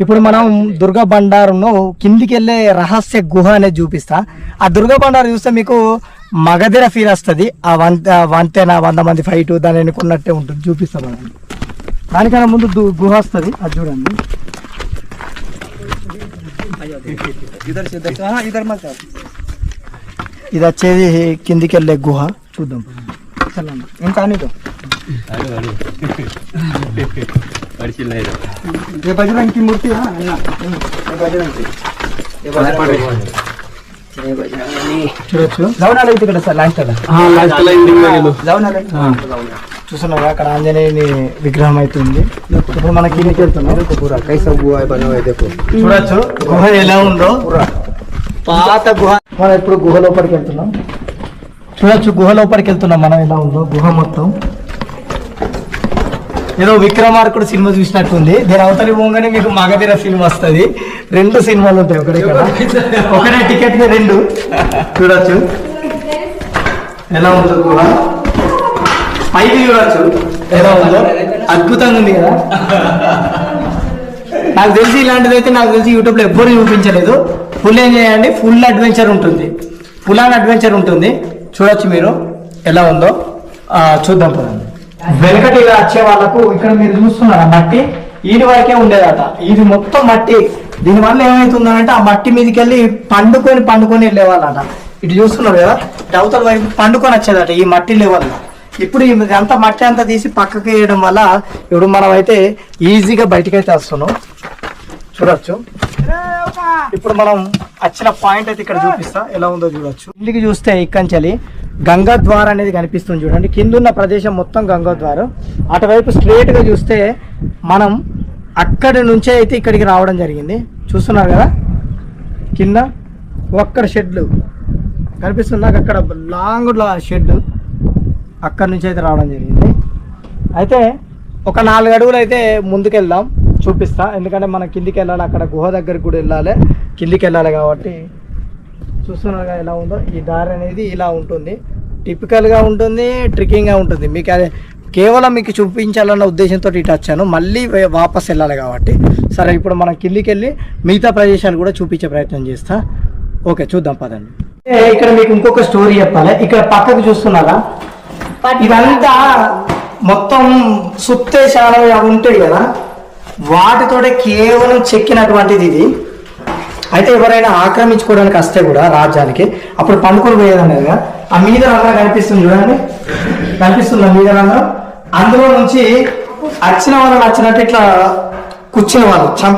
ఇప్పుడు మనం దుర్గా బండారును కిందికి వెళ్ళే రహస్య గుహ అనేది చూపిస్తా. ఆ దుర్గా బండారు చూస్తే మీకు మగధిర ఫీల్ వస్తుంది. ఆ వంత వంతెన వంద మంది ఫైట్ దాని ఎన్నుకున్నట్టే ఉంటుంది. చూపిస్తా మనం. దానికన్నా ముందు గుహ వస్తుంది. అది చూడండి. ఇది వచ్చేది కిందికి వెళ్ళే గుహ. చూద్దాం. చేస్తున్నాను ఏం ఏ భజనంకి మూర్తి చూడొచ్చు. లవనాలు అయితే ఇక్కడ సార్ లాస్ట్ లవనాలు చూస్తున్నారు అక్కడ ఆంజనేయుని విగ్రహం అవుతుంది ఇప్పుడు మనకి ఇంటికి వెళ్తున్నాం చూడొచ్చు. గుహ ఎలా ఉందో. పాత గుహ. మనం ఇప్పుడు గుహ లోపలికి వెళ్తున్నాం? చూడొచ్చు గుహ లోపలికి వెళ్తున్నాం మనం. ఎలా ఉందో గుహ మొత్తం. ఏదో విక్రమార్కుడు సినిమా చూసినట్టుంది. దీని అవతలి పోగానే మీకు మగధీర సినిమా వస్తుంది. రెండు సినిమాలు ఉంటాయి ఒకటే ఇక్కడ ఒకటే టికెట్ రెండు. చూడొచ్చు. ఎలా ఉందో గుహ? పైకి చూడొచ్చు. ఎలా ఉందో? అద్భుతంగా ఉంది కదా. నాకు తెలిసి ఇలాంటిది అయితే నాకు తెలిసి యూట్యూబ్లో ఎవ్వరు చూపించలేదు. ఫుల్ ఏం చేయండి. ఫుల్ అడ్వెంచర్ ఉంటుంది. ఫుల్ ఆన్ అడ్వెంచర్ ఉంటుంది. చూడొచ్చు మీరు. ఎలా ఉందో. చూద్దాం పదండి. వెనకటి ఇలా వచ్చే వాళ్ళకు ఇక్కడ మీరు చూస్తున్నారా మట్టి. ఈది వరకే ఉండేదట. ఇది మొత్తం మట్టి. దీని వల్ల ఏమవుతుందంటే ఆ మట్టి మీదకి వెళ్ళి పండుకొని పండుకొని వెళ్ళేవాళ్ళట ఇటు చూస్తున్నారు కదా అవతల వైపు పండుకొని వచ్చేదట ఈ మట్టి లెవెల్ ఇప్పుడు ఈ అంతా మట్టి అంతా తీసి పక్కకి వేయడం వల్ల ఇప్పుడు మనం అయితే ఈజీగా బయటకైతే వస్తున్నాం. చూడొచ్చు. ఇప్పుడు మనం వచ్చిన పాయింట్ అయితే ఇక్కడ చూపిస్తా. ఎలా ఉందో చూడొచ్చు. ఇంటికి చూస్తే ఇక్కంచెలి. గంగా ద్వారం అనేది కనిపిస్తుంది చూడండి. కింద ఉన్న ప్రదేశం మొత్తం గంగా ద్వారం. అటువైపు స్ట్రేట్గా చూస్తే మనం అక్కడి నుంచే అయితే ఇక్కడికి రావడం జరిగింది. చూస్తున్నారు కదా? కింద ఒక్కడ షెడ్లు. కనిపిస్తుంది నాకు అక్కడ లాంగ్ షెడ్ అక్కడి నుంచి అయితే రావడం జరిగింది. అయితే ఒక నాలుగు అడుగులు అయితే ముందుకెళ్దాం. చూపిస్తా. ఎందుకంటే మనం కిందికి వెళ్ళాలి అక్కడ గుహ దగ్గరికి కూడా వెళ్ళాలి. కిందికి వెళ్ళాలి కాబట్టి చూస్తున్నారుగా ఎలా ఉందో. ఈ దారి అనేది ఇలా ఉంటుంది. టిపికల్గా ఉంటుంది ట్రికింగ్గా ఉంటుంది. మీకు అదే కేవలం మీకు చూపించాలన్న ఉద్దేశంతో ఇటు వచ్చాను. మళ్ళీ వాపస్ వెళ్ళాలి కాబట్టి. సరే ఇప్పుడు మనం కిందికి వెళ్ళి మిగతా ప్రదేశాలు కూడా చూపించే ప్రయత్నం చేస్తా. ఓకే చూద్దాం పదండి. ఇక్కడ మీకు ఇంకొక స్టోరీ చెప్పాలి. ఇక్కడ పక్కకు చూస్తున్నారా? ఇదంతా మొత్తం సుత్తేశాలు అవి ఉంటాయి కదా. వాటితోటే కేవలం చెక్కినటువంటిది ఇది. అయితే ఎవరైనా ఆక్రమించుకోవడానికి వస్తే కూడా రాజ్యానికి అప్పుడు పండుకొని పోయేదన్నదిగా ఆ మీద రంధ్రం కనిపిస్తుంది చూడండి. కనిపిస్తుంది ఆ మీద రంధ్రం? అందులో నుంచి వచ్చిన వాళ్ళు నచ్చినట్టు ఇట్లా కూర్చునే వాళ్ళు చంపే